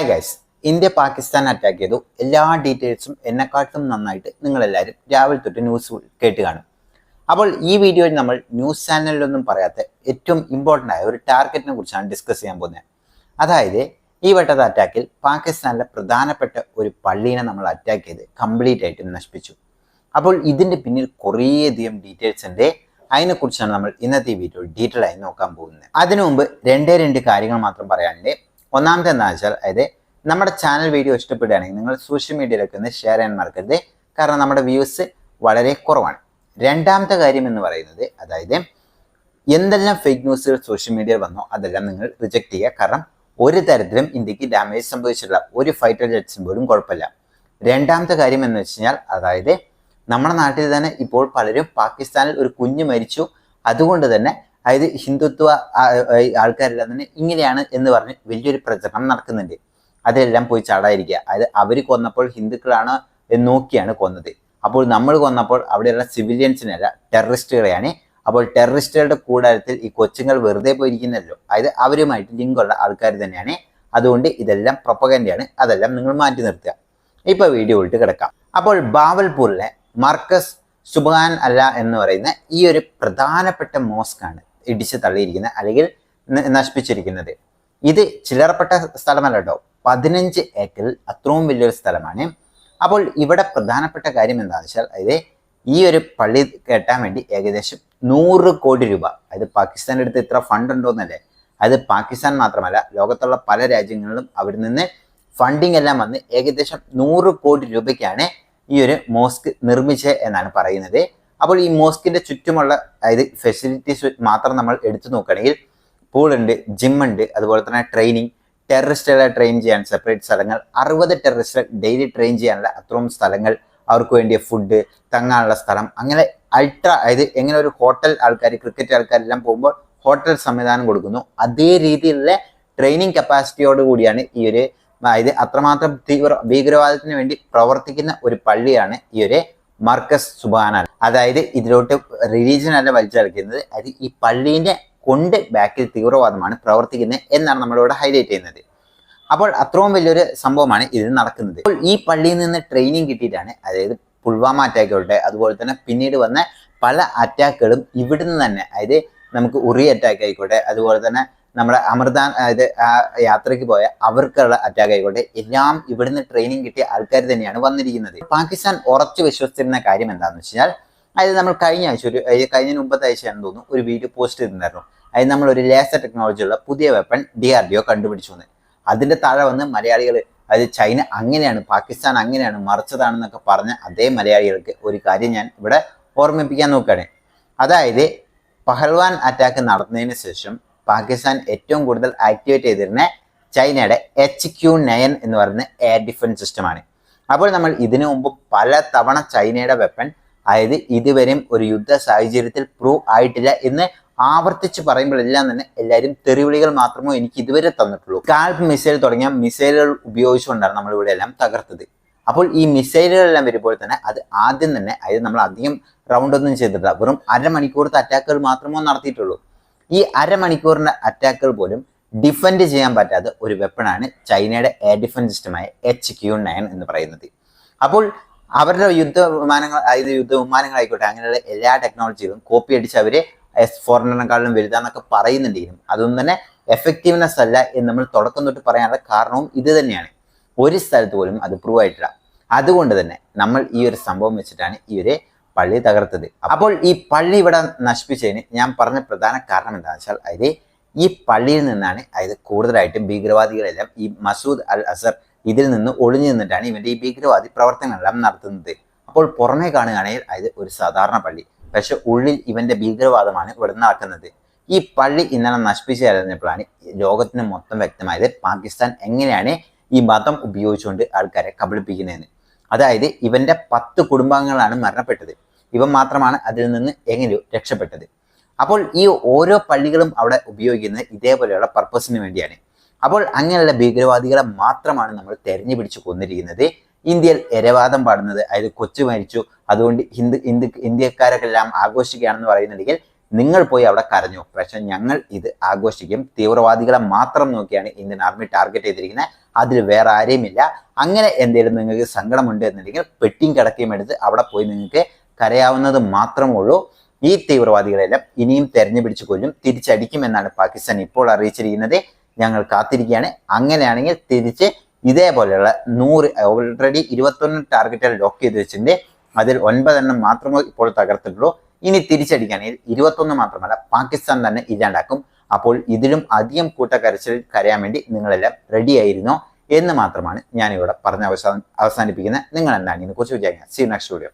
Hi guys India Pakistan attack ചെയ്തു. എല്ലാ ഡീറ്റെയിൽസും എന്നെക്കാട്ടും നന്നായിട്ട് നിങ്ങളെല്ലാവരും രാവിലെ തൊട്ട് ന്യൂസ് കേട്ട് കാണും. അപ്പോൾ ഈ വീഡിയോയിൽ നമ്മൾ ന്യൂസ് ചാനലിലൊന്നും പറയാത്ത ഏറ്റവും ഇമ്പോർട്ടന്റ് ആയ ഒരു ടാർഗറ്റിനെ കുറിച്ചാണ് ഡിസ്കസ് ചെയ്യാൻ പോകുന്നത്. അതായത് ഈ വട്ടത്തെ അറ്റാക്കിൽ പാകിസ്ഥാനിലെ പ്രധാനപ്പെട്ട ഒരു പള്ളീനെ നമ്മൾ അറ്റാക്ക് ചെയ്ത് കംപ്ലീറ്റ് ആയിട്ട് നശിപ്പിച്ചു. അപ്പോൾ ഇതിന്റെ പിന്നിൽ കുറേയധികം ഡീറ്റെയിൽസ് ഉണ്ട്. അതിനെക്കുറിച്ചാണ് നമ്മൾ ഇന്നത്തെ വീഡിയോ ഡീറ്റെയിൽ ആയി നോക്കാൻ പോകുന്നത്. അതിനു മുമ്പ് രണ്ടേ രണ്ട് കാര്യങ്ങൾ മാത്രം പറയാനുണ്ട്. ഒന്നാമത്തെ എന്താണെന്ന് വെച്ചാൽ അതായത് നമ്മുടെ ചാനൽ വീഡിയോ ഇഷ്ടപ്പെടുകയാണെങ്കിൽ നിങ്ങൾ സോഷ്യൽ മീഡിയയിലൊക്കെ ഒന്ന് ഷെയർ ചെയ്യാൻ മറക്കരുത്. കാരണം നമ്മുടെ വ്യൂസ് വളരെ കുറവാണ്. രണ്ടാമത്തെ കാര്യം എന്ന് പറയുന്നത് അതായത് എന്തെല്ലാം ഫേക്ക് ന്യൂസുകൾ സോഷ്യൽ മീഡിയയിൽ വന്നോ അതെല്ലാം നിങ്ങൾ റിജക്റ്റ് ചെയ്യുക. കാരണം ഒരു തരത്തിലും ഇന്ത്യയ്ക്ക് ഡാമേജ് സംഭവിച്ചിട്ടുള്ള ഒരു ഫൈറ്റർ ജെറ്റ്സും പോലും കുഴപ്പമില്ല. രണ്ടാമത്തെ കാര്യം എന്ന് വെച്ച് അതായത് നമ്മുടെ നാട്ടിൽ തന്നെ ഇപ്പോൾ പലരും പാകിസ്ഥാനിൽ ഒരു കുഞ്ഞ് മരിച്ചു. അതുകൊണ്ട് തന്നെ അതായത് ഹിന്ദുത്വ ആൾക്കാരെല്ലാം തന്നെ ഇങ്ങനെയാണ് എന്ന് പറഞ്ഞ് വലിയൊരു പ്രചരണം നടക്കുന്നുണ്ട്. അതെല്ലാം പോയി ചാടാതിരിക്കുക. അതായത് അവർ കൊന്നപ്പോൾ ഹിന്ദുക്കളാണ് എന്ന് നോക്കിയാണ് കൊന്നത്. അപ്പോൾ നമ്മൾ കൊന്നപ്പോൾ അവിടെയുള്ള സിവിലിയൻസിനല്ല ടെററിസ്റ്റുകളെയാണ്. അപ്പോൾ ടെററിസ്റ്റുകളുടെ കൂടാരത്തിൽ ഈ കൊച്ചുങ്ങൾ വെറുതെ പോയിരിക്കുന്നല്ലോ. അതായത് അവരുമായിട്ട് ലിങ്കുള്ള ആൾക്കാർ തന്നെയാണ്. അതുകൊണ്ട് ഇതെല്ലാം പ്രൊപ്പഗൻഡയാണ്. അതെല്ലാം നിങ്ങൾ മാറ്റി നിർത്തുക. ഇപ്പോൾ വീഡിയോ ഇട്ട് കിടക്കാം. അപ്പോൾ ബാവൽപൂരിലെ മർക്കസ് സുബാൻ അല്ല എന്ന് പറയുന്ന ഈ ഒരു പ്രധാനപ്പെട്ട മോസ്കാണ്. ഇടിച്ച് തള്ളിയിരിക്കുന്നത് അല്ലെങ്കിൽ നശിപ്പിച്ചിരിക്കുന്നത്. ഇത് ചിലറപ്പെട്ട സ്ഥലമല്ല കേട്ടോ പതിനഞ്ച് ഏക്കറിൽ അത്രയും വലിയൊരു സ്ഥലമാണ്. അപ്പോൾ ഇവിടെ പ്രധാനപ്പെട്ട കാര്യം എന്താണെന്ന് വെച്ചാൽ അതായത് ഈ ഒരു പള്ളി കെട്ടാൻ വേണ്ടി ഏകദേശം നൂറ് കോടി രൂപ. അതായത് പാകിസ്ഥാന്റെ അടുത്ത് ഇത്ര ഫണ്ട് ഉണ്ടോന്നല്ലേ? അത് പാകിസ്ഥാൻ മാത്രമല്ല ലോകത്തുള്ള പല രാജ്യങ്ങളിലും അവിടെ നിന്ന് ഫണ്ടിങ് എല്ലാം വന്ന് ഏകദേശം നൂറ് കോടി രൂപയ്ക്കാണ് ഈ ഒരു മോസ്ക് നിർമ്മിച്ചത് എന്നാണ് പറയുന്നത്. അപ്പോൾ ഈ മോസ്കിന്റെ ചുറ്റുമുള്ള അതായത് ഫെസിലിറ്റീസ് മാത്രം നമ്മൾ എടുത്തു നോക്കുകയാണെങ്കിൽ പൂളുണ്ട് ജിമ്മുണ്ട് അതുപോലെ തന്നെ ട്രെയിനിങ് ടെററിസ്റ്റുകളെ ട്രെയിൻ ചെയ്യാൻ സെപ്പറേറ്റ് സ്ഥലങ്ങൾ അറുപത് ടെററിസ്റ്റുകൾ ഡെയിലി ട്രെയിൻ ചെയ്യാനുള്ള അത്രയും സ്ഥലങ്ങൾ അവർക്ക് വേണ്ടിയ ഫുഡ് തങ്ങാനുള്ള സ്ഥലം അങ്ങനെ അൾട്രാ അതായത് എങ്ങനെ ഒരു ഹോട്ടൽ ആൾക്കാർ ക്രിക്കറ്റ് ആൾക്കാരെല്ലാം പോകുമ്പോൾ ഹോട്ടൽ സംവിധാനം കൊടുക്കുന്നു. അതേ രീതിയിലുള്ള ട്രെയിനിങ് കപ്പാസിറ്റിയോട് കൂടിയാണ് ഈ ഒരു അതായത് അത്രമാത്രം തീവ്ര ഭീകരവാദത്തിന് വേണ്ടി പ്രവർത്തിക്കുന്ന ഒരു പള്ളിയാണ് ഈ ഒരു മർക്കസ് സുബാന അതായത് ഇതിലോട്ട് റിലീജിയൻ അല്ല വലിച്ചടക്കുന്നത് അത് ഈ പള്ളീന്റെ കൊണ്ട് ബാക്കിൽ തീവ്രവാദമാണ് പ്രവർത്തിക്കുന്നത് എന്നാണ് നമ്മളിവിടെ ഹൈലൈറ്റ് ചെയ്യുന്നത്. അപ്പോൾ അത്രയും വലിയൊരു സംഭവമാണ് ഇതിൽ നടക്കുന്നത്. അപ്പോൾ ഈ പള്ളിയിൽ നിന്ന് ട്രെയിനിങ് കിട്ടിയിട്ടാണ് അതായത് പുൽവാമ അറ്റാക്കുകളുടെ അതുപോലെ തന്നെ പിന്നീട് വന്ന പല അറ്റാക്കുകളും ഇവിടുന്ന് തന്നെ അതായത് നമുക്ക് ഉറി അറ്റാക്ക് ആയിക്കോട്ടെ അതുപോലെ തന്നെ നമ്മുടെ അമൃതാൻ അതായത് ആ യാത്രയ്ക്ക് പോയ അവർക്കുള്ള അറ്റാക്ക് ആയിക്കോട്ടെ എല്ലാം ഇവിടുന്ന് ട്രെയിനിങ് കിട്ടിയ ആൾക്കാർ തന്നെയാണ് വന്നിരിക്കുന്നത്. പാകിസ്ഥാൻ ഉറച്ചു വിശ്വസിച്ചിരുന്ന കാര്യം എന്താണെന്ന് വെച്ച് കഴിഞ്ഞാൽ അതായത് നമ്മൾ കഴിഞ്ഞ ആഴ്ച ഒരു കഴിഞ്ഞ മുമ്പത്തെ ആഴ്ചയാണെന്ന് തോന്നുന്നു ഒരു വീഡിയോ പോസ്റ്റ് ചെയ്തിട്ടുണ്ടായിരുന്നു. അതായത് നമ്മൾ ഒരു ലേസർ ടെക്നോളജി ഉള്ള പുതിയ weapon D R D O കണ്ടുപിടിച്ചു എന്ന്. അതിന്റെ താഴെ വന്ന് മലയാളികൾ അതായത് ചൈന അങ്ങനെയാണ് പാകിസ്ഥാൻ അങ്ങനെയാണ് മറിച്ചതാണെന്നൊക്കെ പറഞ്ഞ അതേ മലയാളികൾക്ക് ഒരു കാര്യം ഞാൻ ഇവിടെ ഓർമ്മിപ്പിക്കാൻ നോക്കുകയാണ്. അതായത് പഹൽവാൻ അറ്റാക്ക് നടന്നതിന് ശേഷം പാകിസ്ഥാൻ ഏറ്റവും കൂടുതൽ ആക്ടിവേറ്റ് ചെയ്തിരുന്ന ചൈനയുടെ എച്ച് ക്യു നയൻ എന്ന് പറയുന്ന എയർ ഡിഫൻസ് സിസ്റ്റമാണ് അപ്പോൾ നമ്മൾ ഇതിനു മുമ്പ് പല തവണ ചൈനയുടെ വെപ്പൺ അതായത് ഇതുവരെയും ഒരു യുദ്ധ സാഹചര്യത്തിൽ പ്രൂവ് ആയിട്ടില്ല എന്ന് ആവർത്തിച്ച് പറയുമ്പോഴെല്ലാം തന്നെ എല്ലാവരും തെറിവിളികൾ മാത്രമോ എനിക്ക് ഇതുവരെ തന്നിട്ടുള്ളൂ. കാൽപ്പ് മിസൈൽ തുടങ്ങിയ മിസൈലുകൾ ഉപയോഗിച്ചുകൊണ്ടാണ് നമ്മൾ ഇവിടെ എല്ലാം തകർത്തത്. അപ്പോൾ ഈ മിസൈലുകളെല്ലാം വരുമ്പോൾ തന്നെ അത് ആദ്യം തന്നെ അതായത് നമ്മൾ അധികം റൗണ്ട് ഒന്നും ചെയ്തിട്ടില്ല. വെറും അരമണിക്കൂറത്തെ അറ്റാക്കുകൾ മാത്രമേ നടത്തിയിട്ടുള്ളൂ. ഈ അരമണിക്കൂറിന്റെ അറ്റാക്കുകൾ പോലും ഡിഫെൻഡ് ചെയ്യാൻ പറ്റാത്ത ഒരു വെപ്പണാണ് ചൈനയുടെ എയർ ഡിഫൻസ് സിസ്റ്റമായ എച്ച് ക്യു നയൻ എന്ന് പറയുന്നത്. അപ്പോൾ അവരുടെ യുദ്ധ വിമാനങ്ങൾ അതായത് യുദ്ധ വിമാനങ്ങളായിക്കോട്ടെ അങ്ങനെയുള്ള എല്ലാ ടെക്നോളജികളും കോപ്പി അടിച്ച് അവർ എസ് ഫോറിനേക്കാളും വലുതാന്നൊക്കെ പറയുന്നുണ്ടെങ്കിലും അതൊന്നും തന്നെ എഫക്റ്റീവ്നെസ് അല്ല എന്ന് നമ്മൾ തുടക്കം തൊട്ട് പറയാനുള്ള കാരണവും ഇത് തന്നെയാണ്. ഒരു സ്ഥലത്ത് പോലും അത് പ്രൂവ് ആയിട്ടില്ല. അതുകൊണ്ട് തന്നെ നമ്മൾ ഈ ഒരു സംഭവം വെച്ചിട്ടാണ് ഈ ഒരു പള്ളി തകർത്തത്. അപ്പോൾ ഈ പള്ളി ഇവിടെ നശിപ്പിച്ചതിന് ഞാൻ പറഞ്ഞ പ്രധാന കാരണം എന്താണെന്ന് വെച്ചാൽ അതായത് ഈ പള്ളിയിൽ നിന്നാണ് അതായത് കൂടുതലായിട്ടും ഭീകരവാദികളെല്ലാം ഈ മസൂദ് അൽ അസർ ഇതിൽ നിന്ന് ഒളിഞ്ഞു നിന്നിട്ടാണ് ഇവന്റെ ഈ ഭീകരവാദി പ്രവർത്തനങ്ങളെല്ലാം നടത്തുന്നത്. അപ്പോൾ പുറമേ കാണുകയാണെങ്കിൽ അതായത് ഒരു സാധാരണ പള്ളി. പക്ഷെ ഉള്ളിൽ ഇവന്റെ ഭീകരവാദമാണ് ഇവിടെ നടക്കുന്നത്. ഈ പള്ളി ഇന്നലെ നശിപ്പിച്ചു കഴിഞ്ഞപ്പോഴാണ് ലോകത്തിന് മൊത്തം വ്യക്തമായത് പാകിസ്ഥാൻ എങ്ങനെയാണ് ഈ മതം ഉപയോഗിച്ചുകൊണ്ട് ആൾക്കാരെ കബളിപ്പിക്കുന്നതെന്ന്. അതായത് ഇവന്റെ പത്ത് കുടുംബാംഗങ്ങളാണ് മരണപ്പെട്ടത്. ഇവൻ മാത്രമാണ് അതിൽ നിന്ന് എങ്ങനെയോ രക്ഷപ്പെട്ടത്. അപ്പോൾ ഈ ഓരോ പള്ളികളും അവിടെ ഉപയോഗിക്കുന്നത് ഇതേപോലെയുള്ള പർപ്പസിന് വേണ്ടിയാണ്. അപ്പോൾ അങ്ങനെയുള്ള ഭീകരവാദികളെ മാത്രമാണ് നമ്മൾ തെരഞ്ഞു പിടിച്ച് കൊന്നിരിക്കുന്നത്. ഇന്ത്യയിൽ എരവാദം പാടുന്നത് അതായത് കൊച്ചു മരിച്ചു. അതുകൊണ്ട് ഹിന്ദു ഇന്ത്യക്കാരൊക്കെ എല്ലാം ആഘോഷിക്കുകയാണെന്ന് പറയുന്നുണ്ടെങ്കിൽ നിങ്ങൾ പോയി അവിടെ കരഞ്ഞു. പക്ഷെ ഞങ്ങൾ ഇത് ആഘോഷിക്കും. തീവ്രവാദികളെ മാത്രം നോക്കിയാണ് ഇന്ത്യൻ ആർമി ടാർഗറ്റ് ചെയ്തിരിക്കുന്നത് അതിൽ വേറെ ആരെയുമില്ല. അങ്ങനെ എന്തെങ്കിലും നിങ്ങൾക്ക് സങ്കടമുണ്ട് എന്നുണ്ടെങ്കിൽ പെട്ടിയും കിടക്കുകയും എടുത്ത് അവിടെ പോയി നിങ്ങൾക്ക് കരയാവുന്നത് മാത്രമേ ഉള്ളൂ. ഈ തീവ്രവാദികളെല്ലാം ഇനിയും തെരഞ്ഞു പിടിച്ചു കൊല്ലും. തിരിച്ചടിക്കുമെന്നാണ് പാകിസ്ഥാൻ ഇപ്പോൾ അറിയിച്ചിരിക്കുന്നത്. ഞങ്ങൾ കാത്തിരിക്കുകയാണ്. അങ്ങനെയാണെങ്കിൽ തിരിച്ച് ഇതേപോലെയുള്ള നൂറ് ഓൾറെഡി ഇരുപത്തൊന്ന് ടാർഗറ്റുകൾ ലോക്ക് ചെയ്ത് വെച്ചിട്ടുണ്ട്. അതിൽ ഒൻപതെണ്ണം മാത്രമേ ഇപ്പോൾ തകർത്തിട്ടുള്ളൂ. ഇനി തിരിച്ചടിക്കാൻ ഇരുപത്തൊന്ന് മാത്രമല്ല പാകിസ്ഥാൻ തന്നെ ഇല്ലാണ്ടാക്കും. അപ്പോൾ ഇതിലും അധികം കൂട്ടക്കരച്ചിൽ കരയാൻ വേണ്ടി നിങ്ങളെല്ലാം റെഡി ആയിരുന്നോ എന്ന് മാത്രമാണ് ഞാനിവിടെ പറഞ്ഞ് അവസാന അവസാനിപ്പിക്കുന്നത്. നിങ്ങൾ എന്താണ് ഇതിനെക്കുറിച്ച് വിചാരിക്കുക? C next video